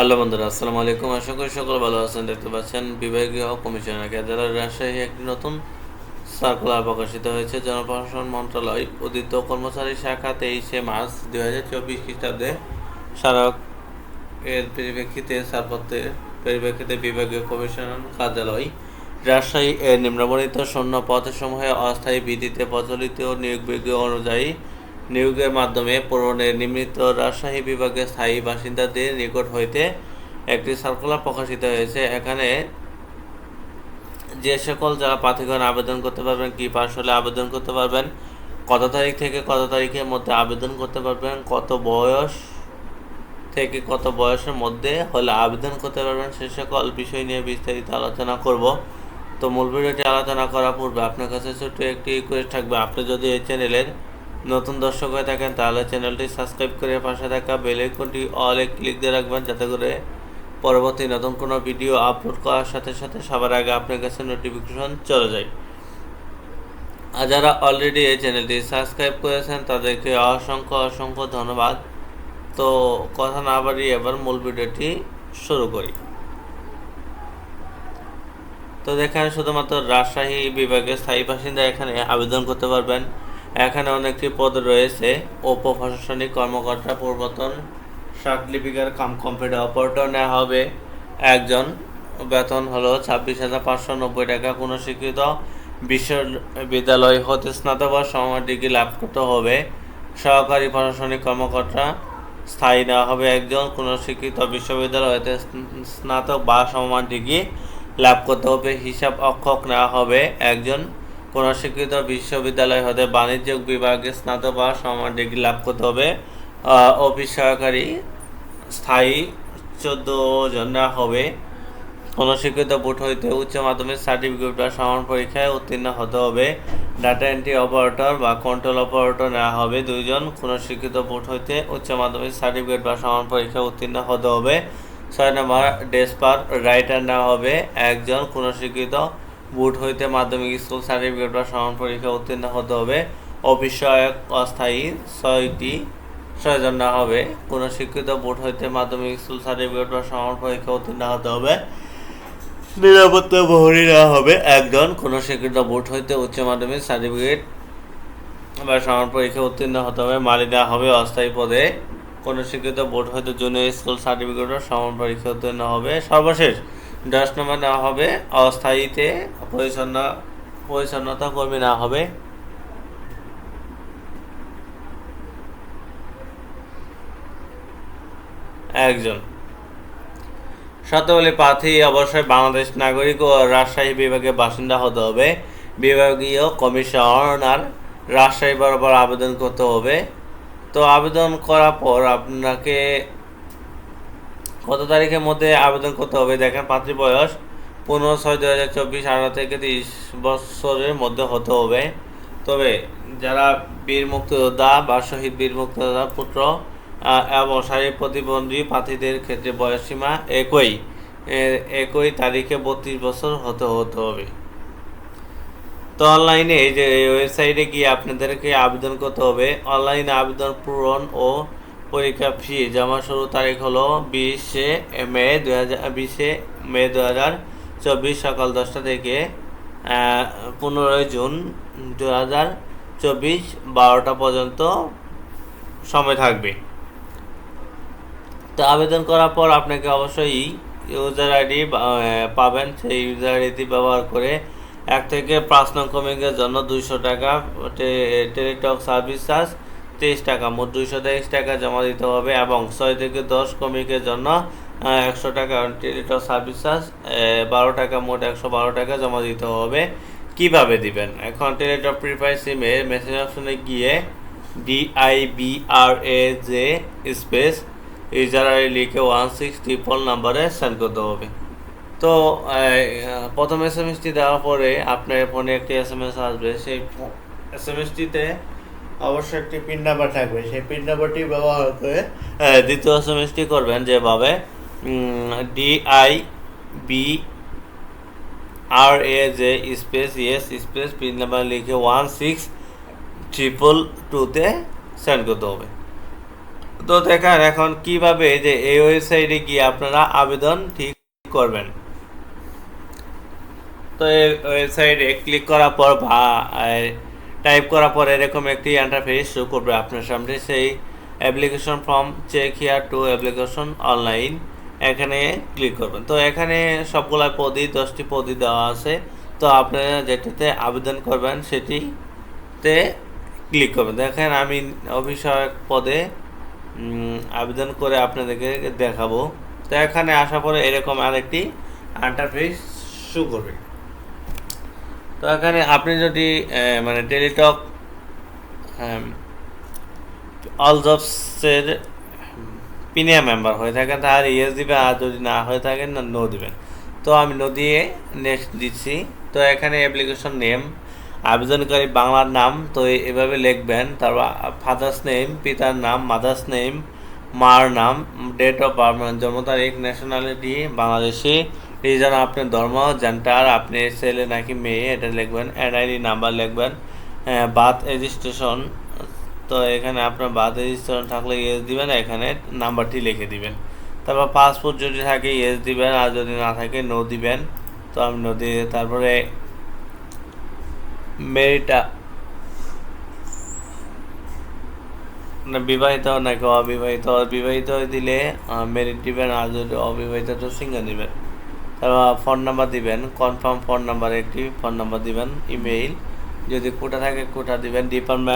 Hello বন্ধুরা, আসসালামু আলাইকুম। আশা করি সকল ভালো আছেন, দেখতে পাচ্ছেন বিভাগীয় কমিশনার কার্যালয় রাজশাহী একটি নতুন সার্কুলার প্রকাশিত হয়েছে। জনপ্রশাসন মন্ত্রণালয় উদিত কর্মচারী শাখা তেইশে মার্চ দুই হাজার চব্বিশ খ্রিস্টাব্দে স্মারক এর পরিপ্রেক্ষিতে ছাড়পত্রের পরিপ্রেক্ষিতে বিভাগীয় কমিশনার কার্যালয় রাজশাহী এর নিম্নবর্ণিত শূন্য পদসমূহে অস্থায়ী বিধিতে প্রচলিত নিয়োগ বিজ্ঞ অনুযায়ী নিয়োগের মাধ্যমে পূরণের নিমিত্ত রাজশাহী বিভাগের স্থায়ী বাসিন্দাদের নিকট হইতে একটি সার্কুলার প্রকাশিত হয়েছে। এখানে যে সকল যারা প্রার্থীগণ আবেদন করতে পারবেন, কি পাশ হলে আবেদন করতে পারবেন, কত তারিখ থেকে কত তারিখের মধ্যে আবেদন করতে পারবেন, কত বয়স থেকে কত বয়সের মধ্যে হলে আবেদন করতে পারবেন, সে সকল বিষয় নিয়ে বিস্তারিত আলোচনা করব। তো মূল ভিডিওটি আলোচনা করার পূর্বে আপনার কাছে ছোট্ট একটি রিকোয়েস্ট থাকবে। আপনি যদি এই চ্যানেলের নতুন দর্শক হয়ে থাকেন, তাহলে চ্যানেলটি সাবস্ক্রাইব করে পাশে থাকা বেল আইকনটি অলে ক্লিক দিয়ে রাখবেন, যাতে করে পরবর্তী নতুন কোনো ভিডিও আপলোড করার সাথে সাথে সবার আগে আপনার কাছে নোটিফিকেশন চলে যায়। আর যারা অলরেডি এই চ্যানেলটি সাবস্ক্রাইব করেছেন, তাদেরকে অসংখ্য অসংখ্য ধন্যবাদ। তো কথা না বাড়িয়ে এবার মূল ভিডিওটি শুরু করি। তো দেখেন, শুধুমাত্র রাজশাহী বিভাগের স্থায়ী বাসিন্দা এখানে আবেদন করতে পারবেন। এখানে অনেকটি পদ রয়েছে। উপ প্রশাসনিক কর্মকর্তা পূর্বতন সার্টিফিকার কাম কম্পিউটার অপারেটর নেওয়া হবে। একজন বেতন হলো ছাব্বিশ হাজার পাঁচশো নব্বই টাকা। কোনো স্বীকৃত বিশ্ববিদ্যালয় হতে স্নাতক বা সমমান ডিগ্রি লাভ করতে হবে। সহকারী প্রশাসনিক কর্মকর্তা স্থায়ী নেওয়া হবে একজন। কোনো স্বীকৃত বিশ্ববিদ্যালয় হতে স্নাতক বা সমান ডিগ্রি লাভ করতে হবে। হিসাব অক্ষক নেওয়া হবে একজন। কোন বিশ্ববিদ্যালয় হতে বাণিজ্য বিভাগে স্নাতক বা সমান ডিগ্রি লাভ করতে হবে। অফিস সহকারী স্থায়ী চোদ্দ জন নেওয়া হবে। কোনো স্বীকৃত বোর্ড হইতে উচ্চ মাধ্যমিক সার্টিফিকেট বা সমান পরীক্ষায় উত্তীর্ণ হতে হবে। ডাটা এন্ট্রি অপারেটর বা কন্ট্রোল অপারেটর নেওয়া হবে। দুইজন কোনো স্বীকৃত বোর্ড হইতে উচ্চ মাধ্যমিক সার্টিফিকেট বা সমান পরীক্ষায় উত্তীর্ণ হতে হবে। ছয় নম্বর ডেসপার রাইটার নেওয়া হবে। একজন কোনো স্বীকৃত বুট হইতে মাধ্যমিক স্কুল সার্টিফিকেট বা সমান পরীক্ষা উত্তীর্ণ হতে হবে। সহায়ক অস্থায়ী ছয়টি ছয়জন না হবে। কোনো শিক্ষিত বোর্ড হইতে মাধ্যমিক স্কুল সার্টিফিকেট বা সমান পরীক্ষা উত্তীর্ণ হতে হবে। নিরাপত্তা প্রহরী নেওয়া হবে একজন। কোনো শিক্ষিত বোর্ড হইতে উচ্চ মাধ্যমিক সার্টিফিকেট বা সমান পরীক্ষা উত্তীর্ণ হতে হবে। মালি দেওয়া হবে অস্থায়ী পদে। কোনো শিক্ষিত বোর্ড হইতে জুনিয়র স্কুল সার্টিফিকেট বা সমান পরীক্ষা উত্তীর্ণ হবে। সর্বশেষ দশ নম্বর নেওয়া হবে, অস্থায়ীতে পরিচ্ছন্ন, পরিচ্ছন্নতা কর্মী নেওয়া হবে। একজন। শতবলী প্রার্থী অবশ্যই বাংলাদেশ নাগরিক ও রাজশাহী বিভাগের বাসিন্দা হতে হবে। বিভাগীয় কমিশনার রাজশাহী বরাবর আবেদন করতে হবে। তো আবেদন করার পর আপনাকে কত তারিখের মধ্যে আবেদন করতে হবে? দেখেন প্রার্থী বয়স পনেরো ছয় দু হাজার চব্বিশ, আঠারো থেকে তিরিশ বছরের মধ্যে হতে হবে। তবে যারা বীর মুক্তিযোদ্ধা বা শহীদ বীর মুক্তিযোদ্ধা পুত্র এবং শারীরিক প্রতিবন্ধী প্রার্থীদের ক্ষেত্রে বয়সসীমা একই। একই তারিখে বত্রিশ বছর হতে হতে হবে। তো অনলাইনে এই যে ওয়েবসাইটে গিয়ে আপনাদেরকে আবেদন করতে হবে। অনলাইনে আবেদন পূরণ ও পরীক্ষা ফি জমা শুরু তারিখ হলো বিশে মে দু হাজার বিশে মে দু হাজার চব্বিশ সকাল দশটা থেকে পনেরোই জুন দু হাজার চব্বিশ বারোটা পর্যন্ত সময় থাকবে। তো আবেদন করার পর আপনাকে অবশ্যই ইউজার আইডি পাবেন। সেই ইউজার আইডি ব্যবহার করে এক থেকে পাঁচ নং কমিংয়ের জন্য দুইশো টাকা টেলিটক সার্ভিস চার্জ তেইশ টাকা, মোট দুইশো তেইশ টাকা জমা দিতে হবে এবং ছয় থেকে দশ কমিকের জন্য একশো টাকা টেলিটক সার্ভিস চার্জ বারো টাকা, মোট একশো বারো টাকা জমা দিতে হবে। কীভাবে দিবেন? এখন টেলিটক প্রিপাই সিমে মেসেজ অপশনে গিয়ে DIBRA J space user I লিখে one six triple number send করতে হবে। তো প্রথম এস এম এসটি দেওয়ার পরে আপনার ফোনে একটি এস এম এস আসবে। সেই এস এম এসটিতে অবশ্যই একটি পিন নাম্বার থাকবে। সেই পিন নাম্বারটি ব্যবহার করে দ্বিতীয় এস করবেন যেভাবে DI B R A J space yes space pin number লিখে ওয়ান সিক্স ট্রিপল টুতে সেন্ড করতে হবে। তো দেখেন এখন কীভাবে যে এই ওয়েবসাইটে গিয়ে আপনারা আবেদন ঠিক করবেন। তো এই ওয়েবসাইটে ক্লিক করার পর বা টাইপ করার পর এরকম একটি ইন্টারফেস শো করবে আপনার সামনে। সেই application form check here to application online এখানে ক্লিক করবেন। তো এখানে সবগুলা পদই, দশটি পদই দেওয়া আছে। তো আপনারা যেটাতে আবেদন করবেন, সেটিতে ক্লিক করবেন। দেখেন আমি অফিসক পদে আবেদন করে আপনাদেরকে দেখাবো। তো এখানে আসার পরে এরকম আরেকটি ইন্টারফেস শো করবে। তো এখানে আপনি যদি মানে টেলিটক অল জবসের প্রিমিয়াম মেম্বার হয়ে থাকেন তাহলে ইয়েস দিবেন, আর যদি না হয়ে থাকেন, না নো দিবেন। তো আমি নো দিয়ে নেক্সট দিচ্ছি। তো এখানে অ্যাপ্লিকেশন নেম আবেদনকারী বাংলার নাম, তো এভাবে লিখবেন। তারপর ফাদার্স নেম পিতার নাম মাদার্স নেম মার নাম ডেট অফ বার্থ জন্ম তারিখ ন্যাশনালিটি বাংলাদেশি রিজন আপনার ধর্ম জেন্টার আপনি ছেলে নাকি মেয়ে, এটা লিখবেন, এনআইডি নাম্বার লিখবেন বার্থ রেজিস্ট্রেশন তো এখানে আপনার বার্থ রেজিস্ট্রেশন থাকলে ইয়েস দিবেন, এখানে নাম্বারটি লিখে দিবেন। তারপর পাসপোর্ট যদি থাকে ইয়েস দিবেন, আর যদি না থাকে নো দিবেন। তো আমি নো দিয়ে তারপরে মেরিটা বিবাহিত নাকি অবিবাহিত? বিবাহিত দিলে মেরিট দিবেন, আর যদি অবিবাহিত, তো সিঙ্গেল দিবেন। ফোন নাম্বার দিবেন কনফার্ম ফোন নাম্বার একটি ফোন নাম্বার দিবেন ইমেইল যদি কোটা থাকে, কোটা দিবেন। ডিপার্টমেন্ট